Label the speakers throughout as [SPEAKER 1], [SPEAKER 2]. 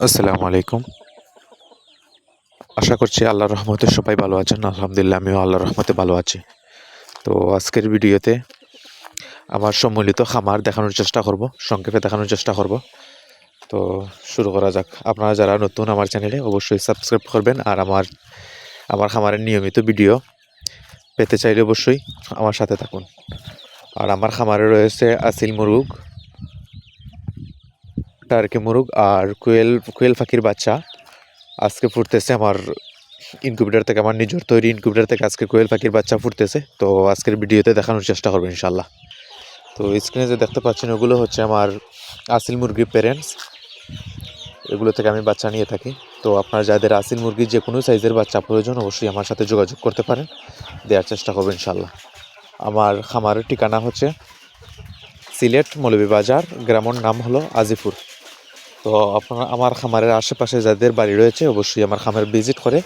[SPEAKER 1] আসসালামু আলাইকুম। আশা করছি আল্লাহর রহমতে সবাই ভালো আছেন। আলহামদুলিল্লাহ, আমিও আল্লাহর রহমতে ভালো আছি। তো আজকের ভিডিওতে আমার সম্মিলিত খামার দেখানোর চেষ্টা করব, সংক্ষেপে দেখানোর চেষ্টা করব। তো শুরু করা যাক। আপনারা যারা নতুন আমার চ্যানেলে অবশ্যই সাবস্ক্রাইব করবেন আর আমার আমার খামারের নিয়মিত ভিডিও পেতে চাইলে অবশ্যই আমার সাথে থাকুন। আর আমার খামারে রয়েছে আসিল মুরুগ টার্কি মুরুগ আর কোয়েল কোয়েল পাখির বাচ্চা আজকে ফুটতেছে আমার ইনকিউবেটার থেকে, আমার নিজের তৈরি ইনকিউবেটার থেকে আজকে কোয়েল পাখির বাচ্চা ফুটতেছে। তো আজকের ভিডিওতে দেখানোর চেষ্টা করব ইনশাল্লাহ তো স্ক্রিনে যে দেখতে পাচ্ছেন, ওগুলো হচ্ছে আমার আসিল মুরগির প্যারেন্টস এগুলো থেকে আমি বাচ্চা নিয়ে থাকি। তো আপনার যাদের আসিল মুরগির যে কোনো সাইজের বাচ্চা প্রয়োজন, অবশ্যই আমার সাথে যোগাযোগ করতে পারেন। দেওয়ার চেষ্টা করব ইনশাল্লাহ আমার খামারের ঠিকানা হচ্ছে সিলেট মৌলভীবাজার, গ্রামের নাম হলো আজিপুর। তো আপনারা, আমার খামারের আশেপাশে যাদের বাড়ি রয়েছে, অবশ্যই আমার খামার ভিজিট করে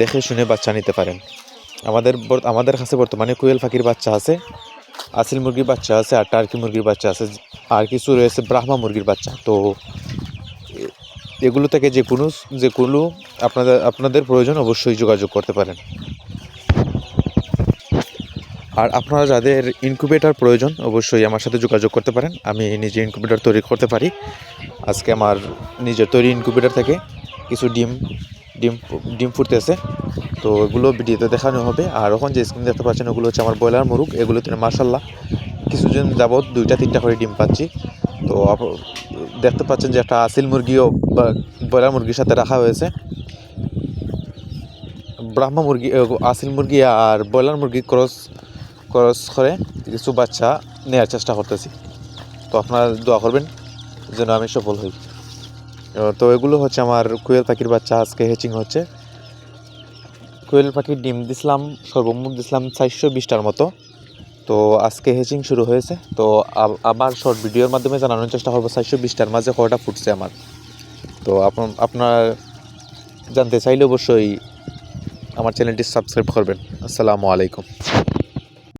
[SPEAKER 1] দেখে শুনে বাচ্চা নিতে পারেন। আমাদের আমাদের কাছে বর্তমানে কোয়েল পাখির বাচ্চা আছে, আসিল মুরগির বাচ্চা আছে, আর টার্কি মুরগির বাচ্চা আছে, আর কিছু রয়েছে ব্রাহ্মা মুরগির বাচ্চা। তো এগুলো থেকে যে কোনো যে কোনো আপনাদের আপনাদের প্রয়োজন অবশ্যই যোগাযোগ করতে পারেন। আর আপনারা যাদের ইনকিউবেটার প্রয়োজন, অবশ্যই আমার সাথে যোগাযোগ করতে পারেন। আমি নিজে ইনকিউবেটার তৈরি করতে পারি। আজকে আমার নিজের তৈরি ইনকিউবেটার থেকে কিছু ডিম ডিম ডিম ফুটতেছে। তো এগুলো ভিডিওতে দেখানো হবে। আর এখন যে স্ক্রিন দেখতে পাচ্ছেন, ওগুলো হচ্ছে আমার ব্রয়লার মুরগ। এগুলোতে মার্শাল্লাহ কিছুদিন যাবৎ দুইটা, তিনটা করে ডিম পাচ্ছি। তো দেখতে পাচ্ছেন যে একটা আসিল মুরগিও ব্রয়লার মুরগির সাথে রাখা হয়েছে। ব্রাহ্মা মুরগি, আসিল মুরগি আর ব্রয়লার মুরগি ক্রস ক্রস করে কিছু বাচ্চা নেওয়ার চেষ্টা করতেছি। তো আপনারা দোয়া করবেন যেন আমি সফল হই। তো এগুলো হচ্ছে আমার কোয়েল পাখির বাচ্চা, আজকে হেচিং হচ্ছে। কোয়েল পাখির ডিম দিছিলাম, সর্বমোট দিছিলাম চারশো বিশটার মতো। তো আজকে হেচিং শুরু হয়েছে। তো আব- আবার শর্ট ভিডিওর মাধ্যমে জানানোর চেষ্টা করব, চারশো বিশটার মাঝে কটা ফুটছে আমার। তো আপনার জানতে চাইলে অবশ্যই আমার চ্যানেলটি সাবস্ক্রাইব করবেন। আসসালামু আলাইকুম।